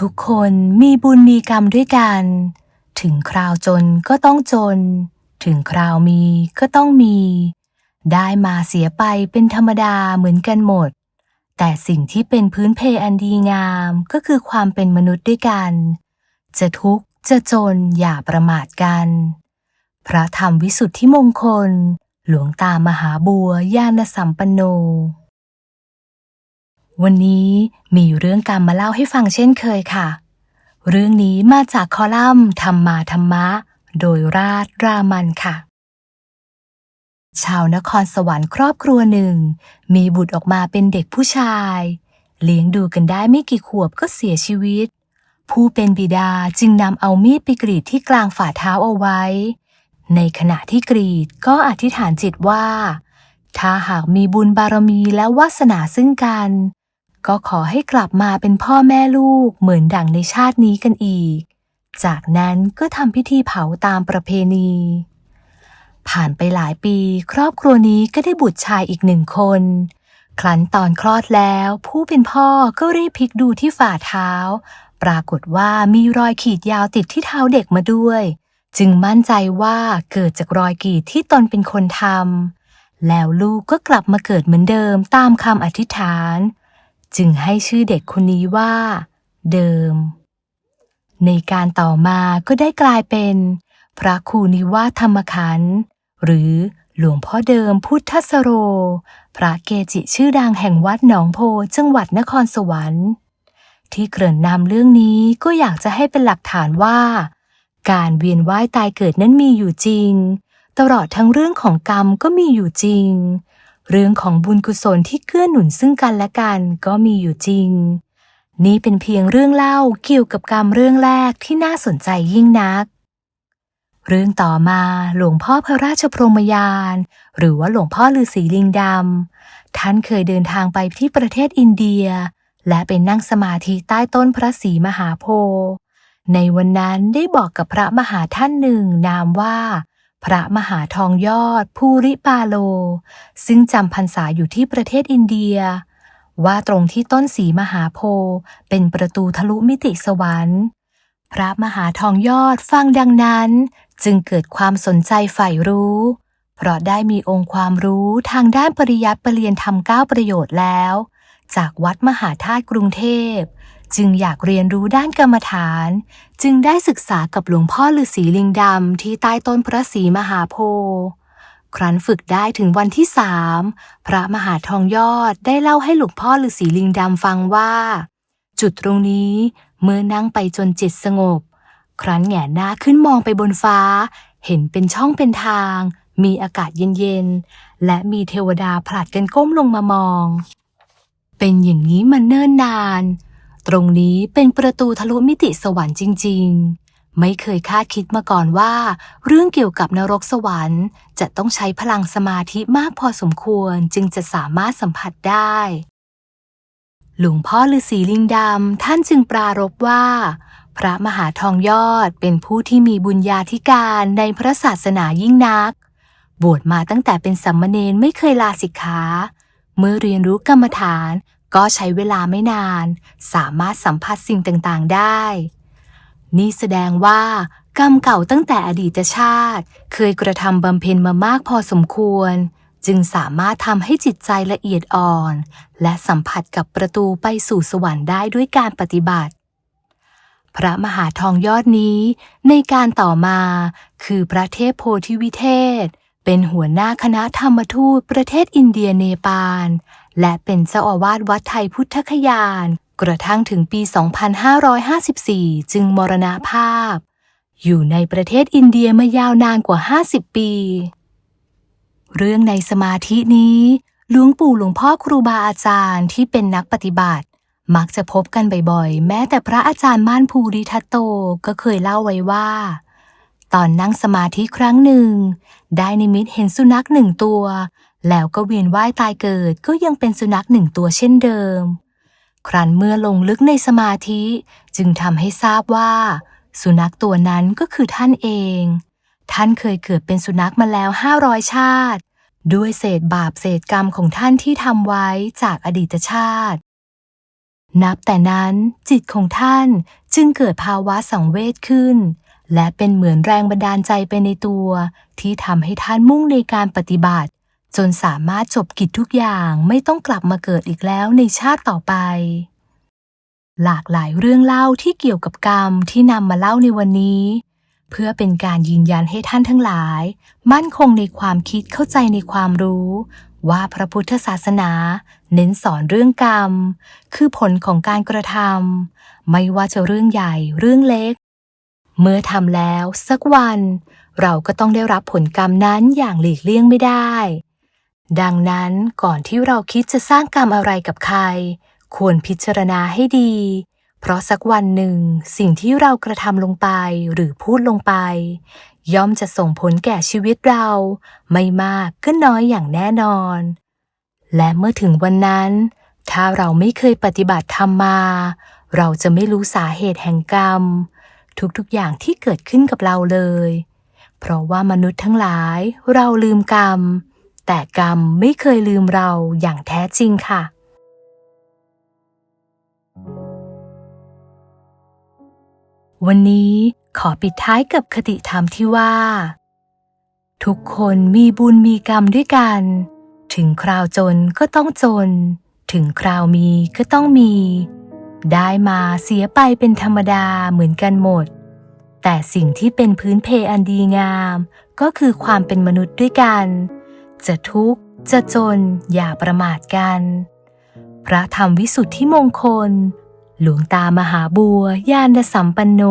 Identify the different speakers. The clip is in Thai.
Speaker 1: ทุกคนมีบุญมีกรรมด้วยกัน ถึงคราวจนก็ต้องจน ถึงคราวมีก็ต้องมี ได้มาเสียไปเป็นธรรมดาเหมือนกันหมด แต่สิ่งที่เป็นพื้นเพอันดีงามก็คือความเป็นมนุษย์ด้วยกัน จะทุกข์จะจนอย่าประมาทกัน พระธรรมวิสุทธิมงคล หลวงตามหาบัวญาณสัมปันโน วันนี้มีเรื่องกรรมมาเล่าให้ฟังเช่นเคยค่ะ เรื่องนี้มาจากคอลัมน์ธรรมาธรรมะ โดยราชรามันค่ะ ชาวนครสวรรค์ครอบครัวหนึ่ง มีบุตรออกมาเป็นเด็กผู้ชาย เลี้ยงดูกันได้ไม่กี่ขวบก็เสียชีวิต ผู้เป็นบิดาจึงนำเอามีดไปกรีดที่กลางฝ่าเท้าเอาไว้ ในขณะที่กรีดก็อธิษฐานจิตว่าถ้าหากมีบุญบารมีและวาสนาซึ่งกัน ก็ขอให้กลับมาเป็นพ่อแม่ลูกเหมือนดั่งในชาตินี้กันอีก จากนั้นก็ทำพิธีเผาตามประเพณี ผ่านไปหลายปี ครอบครัวนี้ก็ได้บุตรชายอีกหนึ่งคน ครั้นตอนคลอดแล้ว ผู้เป็นพ่อก็รีบพลิกดูที่ฝ่าเท้า ปรากฏว่ามีรอยขีดยาวติดที่เท้าเด็กมาด้วย จึงมั่นใจว่าเกิดจากรอยกีดที่ตนเป็นคนทำแล้วลูกก็กลับมาเกิดเหมือนเดิมตามคำอธิษฐาน จึงให้ชื่อเด็กคนนี้ว่า เดิม ในการต่อมาก็ได้กลายเป็น พระครูนิวาธรรมขันธ์หรือหลวงพ่อเดิมพุทธสโร พระเกจิชื่อดังแห่งวัดหนองโพจังหวัดนครสวรรค์ ที่เกริ่นนำเรื่องนี้ก็อยากจะให้เป็นหลักฐานว่า การเวียนว่ายตายเกิดนั้นมีอยู่จริง ตลอดทั้งเรื่องของกรรมก็มีอยู่จริง เรื่องของบุญกุศลที่เกื้อหนุนซึ่งกันและกันก็มีอยู่จริง นี่เป็นเพียงเรื่องเล่าเกี่ยวกับกรรมเรื่องแรกที่น่าสนใจยิ่งนัก เรื่องต่อมาหลวงพ่อพระราชพรหมยาน หรือว่าหลวงพ่อฤาษีลิงดำท่านเคยเดินทางไปที่ประเทศอินเดีย และไปนั่งสมาธิใต้ต้นพระศรีมหาโพธิ์ในวันนั้นได้บอกกับพระมหาท่านหนึ่งนามว่า พระมหาทองยอดภูริปาโล ซึ่งจำพรรษาอยู่ที่ประเทศอินเดีย ว่าตรงที่ต้นสีมหาโพธิ์เป็นประตูทะลุมิติสวรรค์ พระมหาทองยอดฟังดังนั้นจึงเกิดความสนใจใฝ่รู้ เพราะได้มีองค์ความรู้ทางด้านปริยัติปรเรียนทำเก้าประโยชน์แล้ว จากวัดมหาธาตุกรุงเทพ จึงอยากเรียนรู้ด้านกรรมฐาน จึงได้ศึกษากับหลวงพ่อฤาษีลิงดำที่ใต้ต้นพระศรีมหาโพธิ์ครั้นฝึกได้ถึงวันที่สามพระมหาทองยอดได้เล่าให้หลวงพ่อฤาษีลิงดำฟังว่า จุดตรงนี้เมื่อนั่งไปจนจิตสงบ ครั้นแหงหน้าขึ้นมองไปบนฟ้า เห็นเป็นช่องเป็นทาง มีอากาศเย็นๆ และมีเทวดาผลัดกันก้มลงมามอง เป็นอย่างนี้มาเนิ่นนาน ตรงนี้เป็นประตูทะลุมิติสวรรค์จริง ๆ ไม่เคยคาดคิดมาก่อนว่า เรื่องเกี่ยวกับนรกสวรรค์ จะต้องใช้พลังสมาธิมากพอสมควรจึงจะสามารถสัมผัสได้ หลวงพ่อฤาษีลิงดำท่านจึงปรารภว่า พระมหาทองยอดเป็นผู้ที่มีบุญญาธิการในพระศาสนายิ่งนัก บวชมาตั้งแต่เป็นสัมมเนนไม่เคยลาสิกขาเมื่อเรียนรู้กรรมฐาน ก็ใช้เวลาไม่นาน สามารถสัมผัสสิ่งต่างๆได้ นี่แสดงว่ากรรมเก่าตั้งแต่อดีตชาติ เคยกระทำบำเพ็ญมามากพอสมควร จึงสามารถทำให้จิตใจละเอียดอ่อน และสัมผัสกับประตูไปสู่สวรรค์ได้ด้วยการปฏิบัติ พระมหาทองยอดนี้ ในการต่อมาคือพระเทพโพธิวิเทศ เป็นหัวหน้าคณะธรรมทูตประเทศอินเดียเนปาล และเป็นเจ้าอาวาสวัดไทยพุทธคยาน กระทั่งถึงปี 2554 จึงมรณภาพ อยู่ในประเทศอินเดียมายาวนานกว่า 50 ปี เรื่องในสมาธินี้ หลวงปู่หลวงพ่อครูบาอาจารย์ที่เป็นนักปฏิบัติ มักจะพบกันบ่อยๆ แม้แต่พระอาจารย์ม่านภูริทัตโตก็เคยเล่าไว้ว่าตอนนั่งสมาธิครั้งหนึ่ง ได้นิมิตเห็นสุนัขหนึ่งตัว แล้วก็เวียนว่ายตายเกิดก็ยังเป็นสุนัขหนึ่งตัวเช่นเดิม ครั้นเมื่อลงลึกในสมาธิจึงทำให้ทราบว่า สุนัขตัวนั้นก็คือท่านเอง ท่านเคยเกิดเป็นสุนัขมาแล้วห้าร้อยชาติ ด้วยเศษบาปเศษกรรมของท่านที่ทำไว้จากอดีตชาติ นับแต่นั้นจิตของท่านจึงเกิดภาวะสังเวชขึ้นและเป็นเหมือนแรงบันดาลใจไปในตัว ที่ทำให้ท่านมุ่งในการปฏิบัติ จนสามารถจบกิจทุกอย่างไม่ต้องกลับมาเกิดอีกแล้วในชาติต่อไป หลากหลายเรื่องเล่าที่เกี่ยวกับกรรมที่นำมาเล่าในวันนี้ เพื่อเป็นการยืนยันให้ท่านทั้งหลาย มั่นคงในความคิดเข้าใจในความรู้ ว่าพระพุทธศาสนา เน้นสอนเรื่องกรรม คือผลของการกระทำไม่ว่าจะเรื่องใหญ่เรื่องเล็ก เมื่อทำแล้วสักวัน เราก็ต้องได้รับผลกรรมนั้นอย่างหลีกเลี่ยงไม่ได้ ดังนั้นก่อนที่เราคิดจะสร้างกรรมอะไรกับใคร ควรพิจารณาให้ดี เพราะสักวันหนึ่ง สิ่งที่เรากระทำลงไปหรือพูดลงไป ย่อมจะส่งผลแก่ชีวิตเรา ไม่มากก็น้อยอย่างแน่นอน และเมื่อถึงวันนั้น ถ้าเราไม่เคยปฏิบัติธรรมมา เราจะไม่รู้สาเหตุแห่งกรรม ทุกๆอย่างที่เกิดขึ้นกับเราเลย เพราะว่ามนุษย์ทั้งหลาย เราลืมกรรม แต่กรรมไม่เคยลืมเราอย่างแท้จริงค่ะ วันนี้ขอปิดท้ายกับคติธรรมที่ว่า ทุกคนมีบุญมีกรรมด้วยกัน ถึงคราวจนก็ต้องจน ถึงคราวมีก็ต้องมี ได้มาเสียไปเป็นธรรมดาเหมือนกันหมด แต่สิ่งที่เป็นพื้นเพอันดีงาม ก็คือความเป็นมนุษย์ด้วยกัน จะทุกข์ จะจนอย่าประมาทกัน พระธรรมวิสุทธิมงคล หลวงตามหาบัวญาณสัมปันโน